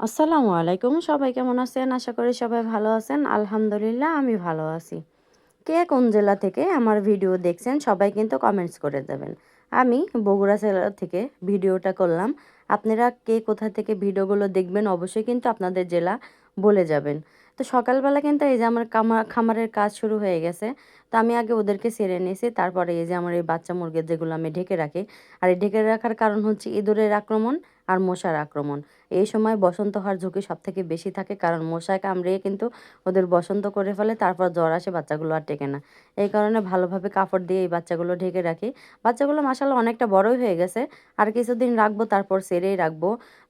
আসসালামু আলাইকুম। সবাই কেমন আছেন? আশা করি সবাই ভালো আছেন। আলহামদুলিল্লাহ, আমি ভালো আছি। কে কোন জেলা থেকে আমার ভিডিও দেখছেন, সবাই কিন্তু কমেন্টস করে দেবেন। আমি বগুড়া জেলা থেকে ভিডিওটা করলাম। আপনারা কে কোথা থেকে ভিডিওগুলো দেখবেন, অবশ্যই কিন্তু আপনাদের জেলা বলে যাবেন। তো সকালবেলা কিন্তু এই যে আমার খামারের কাজ শুরু হয়ে গেছে। তো আমি আগে ওদেরকে সেরে নিয়েছি, তারপরে এই যে আমার এই বাচ্চা মুরগির যেগুলো আমি ঢেকে রাখি। আর এই ঢেকে রাখার কারণ হচ্ছে ইঁদুরের আক্রমণ। আর মশার আক্রমণ। এই সময় বসন্ত হওয়ার ঝুঁকি সব থেকে বেশি থাকে কারণ মশায় কামড়িয়ে কিন্তু ওদের বসন্ত করে ফেলে, তারপর জ্বর আসে, বাচ্চাগুলো আর টেকে না। এই কারণে ভালোভাবে কাপড় দিয়ে এই বাচ্চাগুলো ঢেকে রাখি। বাচ্চাগুলো মাসাল্লাহ অনেকটা বড়ই হয়ে গেছে। আর কিছুদিন রাখব, তারপর সেরেই রাখব।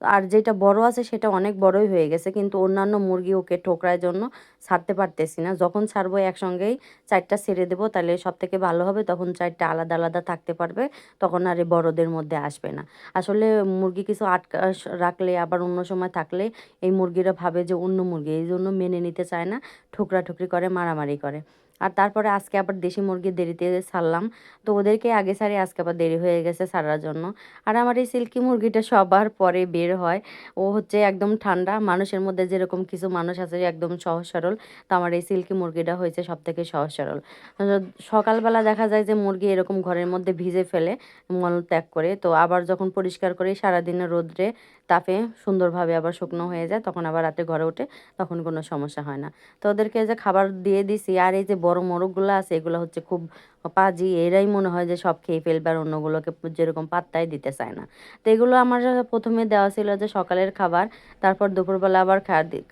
আর যেটা বড় আছে সেটা অনেক বড়ই হয়ে গেছে। কিন্তু অন্যান্য মুরগি ওকে ঠোকরার জন্য ছাড়তে পারতেছি না। যখন ছাড়বো একসঙ্গেই চারটা ছেড়ে দেবো, তাহলে সব থেকে ভালো হবে। তখন চারটা আলাদা আলাদা থাকতে পারবে। তখন আর এই বড়দের মধ্যে আসবে না। আসলে মুরগি কিছু আটকা রাখলে, আবার অন্য সময় থাকলে এই মুরগিরা ভাবে যে অন্য মুরগি, এই জন্য মেনে নিতে চায় না ঠোকরা ঠুকরি করে, মারামারি করে। আর তারপরে আজকে আবার দেশি মুরগি দেরিতে ছাড়লাম। তো ওদেরকে আগে সারি আজকে আবার দেরি হয়ে গেছে ছাড়ার জন্য। আর আমার এই সিল্কি মুরগিটা সবার পরে বের হয়। ও হচ্ছে একদম ঠান্ডা, মানুষের মধ্যে যেরকম কিছু মানুষ আছে একদম সহজ সরল, তো আমার এই সিল্কি মুরগিটা হয়েছে সব থেকে সহজ সরল। সকালবেলা দেখা যায় যে মুরগি এরকম ঘরের মধ্যে ভিজে ফেলে, মল ত্যাগ করে। তো আবার যখন পরিষ্কার করে সারাদিনে রোদ্রে তাপে সুন্দরভাবে আবার শুকনো হয়ে যায়, তখন আবার রাতে ঘরে ওঠে তখন কোনো সমস্যা হয় না। তো ওদেরকে যে খাবার দিয়ে দিছি, আর এই যে বড় মোরগগুলো আছে, এগুলো হচ্ছে খুব পাজি, এরাই মনে হয় যে সব খেয়ে ফেলবে, আর অন্যগুলোকে যেরকম পাত্তাই দিতে চায় না। তো এগুলো আমার প্রথমে দেওয়া ছিল যে সকালের খাবার, তারপর দুপুরবেলা আবার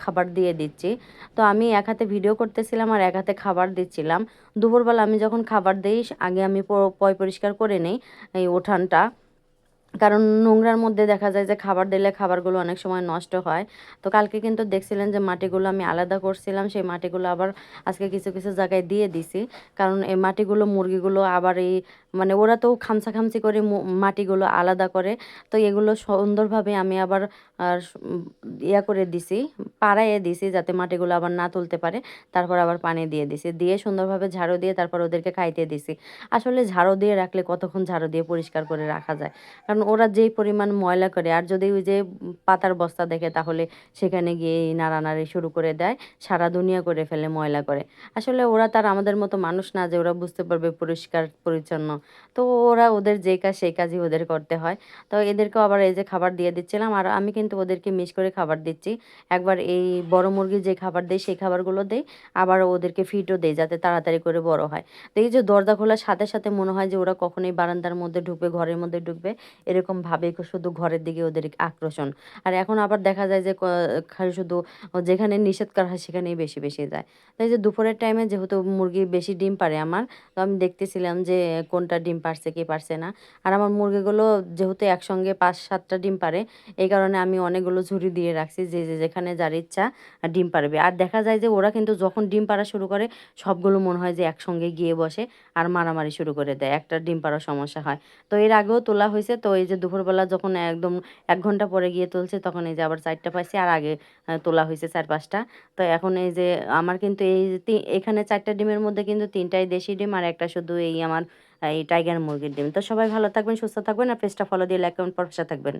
খাবার দিয়ে দিচ্ছি। তো আমি এক হাতে ভিডিও করতেছিলাম আর এক হাতে খাবার দিচ্ছিলাম। দুপুরবেলা আমি যখন খাবার দিই, আগে আমি পয় পরিষ্কার করে নিই, এই উঠানটা। কারণ নোংরার মধ্যে দেখা যায় যে খাবার দিলে খাবারগুলো অনেক সময় নষ্ট হয়। তো কালকে কিন্তু দেখছিলেন যে মাটিগুলো আমি আলাদা করছিলাম, সেই মাটিগুলো আবার আজকে কিছু কিছু জায়গায় দিয়ে দিছি। কারণ এই মাটিগুলো, মুরগিগুলো আবার এই মানে ওরা তো খামচা খামচি করে মাটিগুলো আলাদা করে। তো এগুলো সুন্দরভাবে আমি আবার ইয়া করে দিছি, পাড়াইয়ে দিছি যাতে মাটিগুলো আবার না তুলতে পারে। তারপর আবার পানি দিয়ে দিছি। দিয়ে সুন্দরভাবে ঝাড়ু দিয়ে তারপর ওদেরকে খাইতে দিছি। আসলে ঝাড়ু দিয়ে রাখলে কতক্ষণ ঝাড়ু দিয়ে পরিষ্কার করে রাখা যায়? কারণ ওরা যেই পরিমাণ ময়লা করে, আর যদি ওই যে পাতার বস্তা দেখে তাহলে সেখানে গিয়ে নাড়ানাড়ি শুরু করে দেয়, সারা দুনিয়া করে ফেলে ময়লা করে। আসলে ওরা তার আমাদের মতো মানুষ না যে ওরা বুঝতে পারবে পরিষ্কার, পরিচ্ছন্ন। তো ওরা ওদের যে কাজ সেই কাজই ওদের করতে হয়। তো এদেরকেও আবার এই যে খাবার দিয়ে দিচ্ছিলাম, আর আমি কিন্তু ওদেরকে মিস করে খাবার দিচ্ছি। একবার এই বড় মুরগি যে খাবার দেয় সেই খাবারগুলো দেই, আবার ওদেরকে ফিটও দেয় যাতে তাড়াতাড়ি করে বড় হয়। তো এই যে দরজা খোলার সাথে সাথে মনে হয় যে ওরা কখনোই বারান্দার মধ্যে ঢুকবে, ঘরের মধ্যে ঢুকবে, এরকম ভাবে শুধু ঘরের দিকে ওদের আকর্ষণ আর এখন আবার দেখা যায় যে শুধু যেখানে নিষেধ করা হয় সেখানেই বেশি বেশি যায়। তাই যে দুপুরের টাইমে যেহেতু মুরগি বেশি ডিম পারে আমার, তো আমি দেখতেছিলাম যে কোনটা ডিম পারছে কি পারছে না। আর আমার মুরগিগুলো যেহেতু একসঙ্গে পাঁচ সাতটা ডিম পারে, এই কারণে আমি অনেকগুলো ঝুড়ি দিয়ে রাখছি যে যে, যেখানে যার ইচ্ছা ডিম পারবে। আর দেখা যায় যে ওরা কিন্তু যখন ডিম পাড়া শুরু করে, সবগুলো মনে হয় যে একসঙ্গে গিয়ে বসে আর মারামারি শুরু করে দেয়। একটা ডিম পাড়ার সমস্যা হয়। তো এর আগেও তোলা হয়েছে, তো এই যে দুপুরবেলা যখন একদম এক ঘণ্টা পরে গিয়ে তুলছে, তখন এই যে আবার চারটা পাইছি, আর আগে তোলা হয়েছে চার পাঁচটা। তো এখন এই যে আমার কিন্তু এই এখানে চারটা ডিমের মধ্যে কিন্তু তিনটাই দেশি ডিম, আর একটা শুধু এই আমার এই টাইগার মুরগির ডিম। তো সবাই ভালো থাকবেন, সুস্থ থাকবেন, আর পেজটা ফলো দিয়ে লাইক কমেন্ট পর থাকবেন।